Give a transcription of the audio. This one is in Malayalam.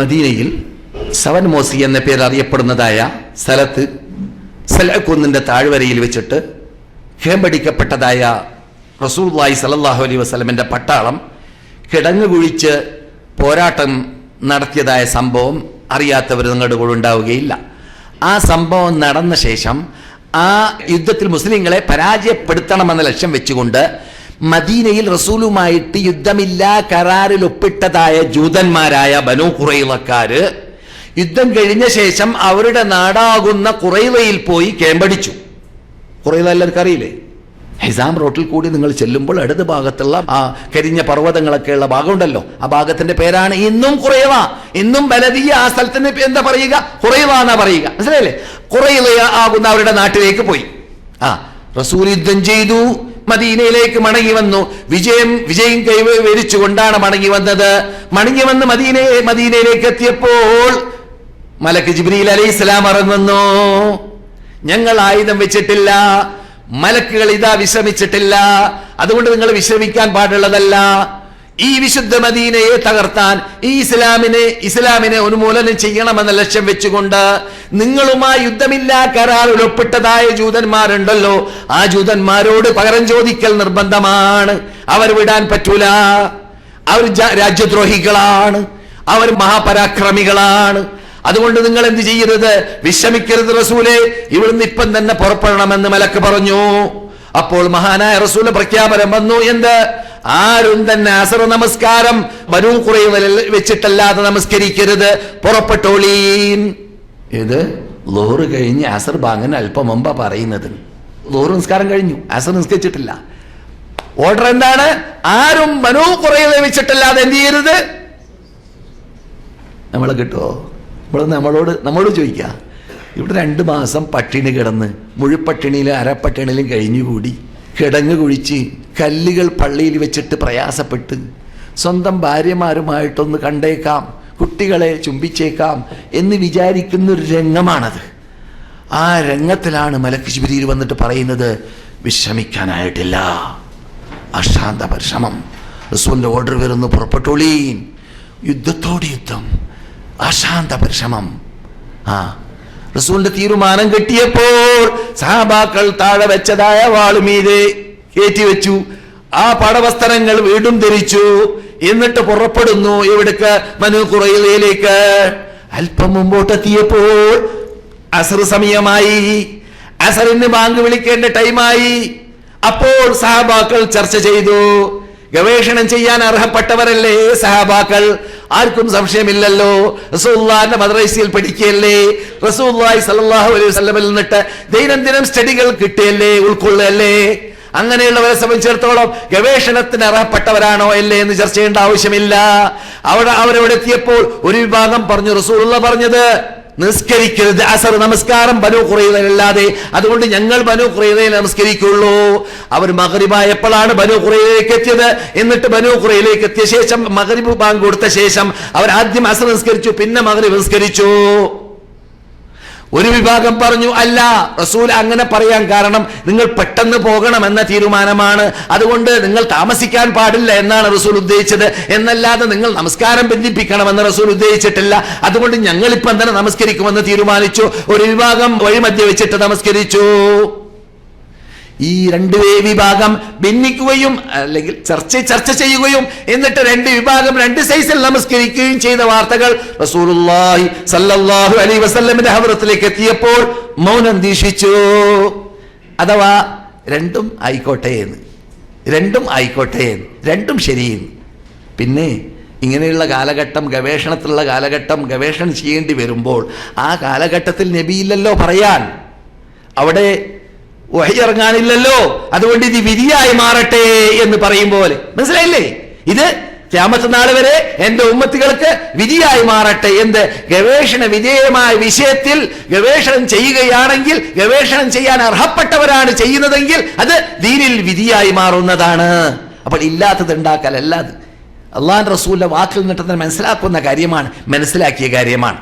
മദീനയിൽ സവൻ മോസി എന്ന പേര് അറിയപ്പെടുന്നതായ സ്ഥലത്ത് സലക്കുന്നിന്റെ താഴ്വരയിൽ വെച്ചിട്ട് കേമ്പടിക്കപ്പെട്ടതായ റസൂല്ലായി സലല്ലാഹു അലൈ വസ്ലമിന്റെ പട്ടാളം കിടങ്ങ് കുഴിച്ച് പോരാട്ടം നടത്തിയതായ സംഭവം അറിയാത്തവർ നിങ്ങളുടെ കൂടെ ഉണ്ടാവുകയില്ല. ആ സംഭവം നടന്ന ശേഷം ആ യുദ്ധത്തിൽ മുസ്ലിങ്ങളെ പരാജയപ്പെടുത്തണമെന്ന ലക്ഷ്യം വെച്ചുകൊണ്ട് മദീനയിൽ റസൂലുമായിട്ട് യുദ്ധമില്ലാ കരാറിൽ ഒപ്പിട്ടതായ ജൂതന്മാരായ ബനു കുറയിലക്കാര് യുദ്ധം കഴിഞ്ഞ ശേഷം അവരുടെ നാടാകുന്ന കുറയിലയിൽ പോയി കേമ്പടിച്ചു. കുറയില എല്ലാവർക്കും അറിയില്ലേ ഹിസാം റോട്ടിൽ കൂടി നിങ്ങൾ ചെല്ലുമ്പോൾ ഇടത് ഭാഗത്തുള്ള ആ കരിഞ്ഞ പർവതങ്ങളൊക്കെ ഉള്ള ഭാഗമുണ്ടല്ലോ. ആ ഭാഗത്തിന്റെ പേരാണ് ഇന്നും കുറയവ ഇന്നും ബലതീയ ആ സ്ഥലത്തിന് എന്താ പറയുക? കുറയവ എന്നാ പറയുക. മനസ്സിലായില്ലേ? കുറയില ആകുന്ന അവരുടെ നാട്ടിലേക്ക് പോയി. ആ റസൂൽ യുദ്ധം ചെയ്തു. മദീനയിലേക്ക് മടങ്ങി വന്നു. വിജയം വിജയം കൈവരിച്ചുകൊണ്ടാണ് മടങ്ങി വന്നത്. മടങ്ങി വന്ന് മദീനയെ മദീനയിലേക്ക് എത്തിയപ്പോൾ മലക്ക് ജിബ്രീൽ അലൈഹി സ്വലാം ഇറങ്ങുന്നു ഞങ്ങൾ ആയുധം വെച്ചിട്ടില്ല മലക്കുകൾ ഇതാ വിശ്രമിച്ചിട്ടില്ല. അതുകൊണ്ട് നിങ്ങൾ വിശ്രമിക്കാൻ പാടുള്ളതല്ല. ഈ വിശുദ്ധ മദീനയെ തകർത്താൻ ഈ ഇസ്ലാമിനെ ഇസ്ലാമിനെ ഉന്മൂലനം ചെയ്യണമെന്ന ലക്ഷ്യം വെച്ചുകൊണ്ട് നിങ്ങളുമായി യുദ്ധമില്ലാ കരാറിൽ ഒപ്പിട്ടതായ ജൂതന്മാരുണ്ടല്ലോ. ആ ജൂതന്മാരോട് പകരം ചോദിക്കൽ നിർബന്ധമാണ്. അവർ വിടാൻ പറ്റൂല. അവർ രാജ്യദ്രോഹികളാണ്. അവർ മഹാപരാക്രമികളാണ്. അതുകൊണ്ട് നിങ്ങൾ എന്ത് ചെയ്യരുത്? വിഷമിക്കരുത് റസൂലെ. ഇവിടുന്ന് ഇപ്പം തന്നെ പുറപ്പെടണമെന്ന് മലക്ക് പറഞ്ഞു. അപ്പോൾ മഹാനായ റസൂൽ പ്രഖ്യാപനം വന്നു. എന്ത്? ആരും തന്നെ അസർ നമസ്കാരം വരൂ കുറയുന്നതിൽ വെച്ചിട്ടല്ലാതെ നമസ്കരിക്കരുത്. പുറപ്പെട്ടോളീൻ. ഇത് ലോറ് കഴിഞ്ഞ് അസർ ബാങ്ങിന് അല്പം മുമ്പ പറയുന്നത്. ലോറ് നമസ്കാരം കഴിഞ്ഞു. അസർ നിസ്കരിച്ചിട്ടില്ല. ഓർഡർ എന്താണ്? ആരും മനോ കുറയുന്നത് വെച്ചിട്ടല്ലാതെ എന്ത് ചെയ്യരുത്? നമ്മളെ കിട്ടുമോ നമ്മൾ നമ്മളോട് നമ്മളോട് ചോദിക്കുക. ഇവിടെ രണ്ട് മാസം പട്ടിണി കിടന്ന് മുഴുപട്ടിണിയിലും അരപ്പട്ടിണിയിലും കഴിഞ്ഞുകൂടി. കിടങ്ങ് കുഴിച്ച് കല്ലുകൾ പള്ളിയിൽ വെച്ചിട്ട് പ്രയാസപ്പെട്ട് സ്വന്തം ഭാര്യമാരുമായിട്ടൊന്ന് കണ്ടേക്കാം കുട്ടികളെ ചുംബിച്ചേക്കാം എന്ന് വിചാരിക്കുന്ന ഒരു രംഗമാണത്. ആ രംഗത്തിലാണ് മലക്ക് ശിബിരിയിൽ വന്നിട്ട് പറയുന്നത് വിശ്രമിക്കാനായിട്ടില്ല. അശാന്ത പരിശ്രമം. റസൂലിന്റെ ഓർഡർ വരുന്നു പുറപ്പെട്ടോളീൻ. യുദ്ധത്തോട് യുദ്ധം. അശാന്ത പരിശ്രമം. ആ റസൂലിന്റെ തീരുമാനം കിട്ടിയപ്പോൾ സഹാബാക്കൾ താഴെ വെച്ചതായ വാളുമീതെ കയറ്റിവെച്ചു ആ പടവസ്ത്രങ്ങൾ വീണ്ടും ധരിച്ചു. എന്നിട്ട് പുറപ്പെടുന്നു ഇവിടേക്ക് മനു കുറയിലേക്ക് അല്പം മുമ്പോട്ടെത്തിയപ്പോൾ അസർ സമയമായി. അസറിന് ബാങ്ക് വിളിക്കേണ്ട ടൈമായി. അപ്പോൾ സഹാബാക്കൾ ചർച്ച ചെയ്തു. ഗവേഷണം ചെയ്യാൻ അർഹപ്പെട്ടവരല്ലേ സഹാബാക്കൾ? ആർക്കും സംശയമില്ലല്ലോ. റസൂല്ലാന്റെ മദ്രസയിൽ പഠിക്കുകയല്ലേ റസൂല്ലായി സല്ലല്ലാഹു അലൈഹി വസ്ലമിൽ നിന്നിട്ട് ദൈനംദിനം സ്റ്റഡികൾ കിട്ടിയല്ലേ ഉൾക്കൊള്ളുകയല്ലേ. അങ്ങനെയുള്ളവരെ സംബന്ധിച്ചിടത്തോളം ഗവേഷണത്തിന് അർഹപ്പെട്ടവരാണോ അല്ലേ എന്ന് ചർച്ച ചെയ്യേണ്ട ആവശ്യമില്ല. അവിടെ അവരവിടെ എത്തിയപ്പോൾ ഒരു വിഭാഗം പറഞ്ഞു റസൂള്ള പറഞ്ഞത് നിസ്കരിക്കരുത്. അസർ നമസ്കാരം ബനു കുറയുന്നതല്ലാതെ അതുകൊണ്ട് ഞങ്ങൾ ബനു കുറയുന്നതിൽ നമസ്കരിക്കുള്ളൂ അവർ മകരിബായപ്പോഴാണ് ബനു കുറയിലേക്ക് എത്തിയത്. എന്നിട്ട് ബനു കുറയിലേക്ക് എത്തിയ ശേഷം മകരിബ് ബാങ്ക് കൊടുത്ത ശേഷം അവർ ആദ്യം അസർ നിസ്കരിച്ചു പിന്നെ മകരിബ് നിസ്കരിച്ചു. ഒരു വിഭാഗം പറഞ്ഞു അല്ല റസൂൽ അങ്ങനെ പറയാൻ കാരണം നിങ്ങൾ പെട്ടെന്ന് പോകണം എന്ന തീരുമാനമാണ്. അതുകൊണ്ട് നിങ്ങൾ താമസിക്കാൻ പാടില്ല എന്നാണ് റസൂൽ ഉദ്ദേശിച്ചത്. എന്നല്ലാതെ നിങ്ങൾ നമസ്കാരം ബന്ധിപ്പിക്കണമെന്ന് റസൂൽ ഉദ്ദേശിച്ചിട്ടില്ല. അതുകൊണ്ട് ഞങ്ങൾ ഇപ്പം തന്നെ നമസ്കരിക്കുമെന്ന് തീരുമാനിച്ചു. ഒരു വിഭാഗം വഴിമധ്യ വെച്ചിട്ട് നമസ്കരിച്ചു. ഈ രണ്ട് വിഭാഗം ഭിന്നിക്കുകയും അല്ലെങ്കിൽ ചർച്ച ചർച്ച ചെയ്യുകയും എന്നിട്ട് രണ്ട് വിഭാഗം രണ്ട് സൈസിൽ നമസ്കരിക്കുകയും ചെയ്ത വാർത്തകൾ റസൂലുള്ളാഹി സല്ലല്ലാഹു അലൈഹി വസല്ലമിന്റെ ഹവറത്തിലേക്ക് എത്തിയപ്പോൾ മൗനം ദീക്ഷിച്ചു. അഥവാ രണ്ടും ആയിക്കോട്ടെ എന്ന്. രണ്ടും ആയിക്കോട്ടെ എന്ന്. രണ്ടും ശരിയെന്ന്. പിന്നെ ഇങ്ങനെയുള്ള കാലഘട്ടം ഗവേഷണത്തിലുള്ള കാലഘട്ടം ഗവേഷണം ചെയ്യേണ്ടി വരുമ്പോൾ ആ കാലഘട്ടത്തിൽ നബിയില്ലല്ലോ പറയാൻ. അവിടെ വഹിയിറങ്ങാനില്ലല്ലോ. അതുകൊണ്ട് ഇത് വിധിയായി മാറട്ടെ എന്ന് പറയും പോലെ. മനസ്സിലായില്ലേ? ഇത് ക്യാമത്ത് നാൾ വരെ എന്റെ ഉമ്മത്തികൾക്ക് വിധിയായി മാറട്ടെ എന്ത് ഗവേഷണ വിധേയമായ വിഷയത്തിൽ ഗവേഷണം ചെയ്യുകയാണെങ്കിൽ ഗവേഷണം ചെയ്യാൻ അർഹപ്പെട്ടവരാണ് ചെയ്യുന്നതെങ്കിൽ അത് ദീനിൽ വിധിയായി മാറുന്നതാണ്. അപ്പോൾ ഇല്ലാത്തത് ഉണ്ടാക്കലല്ല അത്. അള്ളാൻ റസൂലിന്റെ വാക്കിൽ നിന്നിട്ട് മനസ്സിലാക്കുന്ന കാര്യമാണ് മനസ്സിലാക്കിയ കാര്യമാണ്.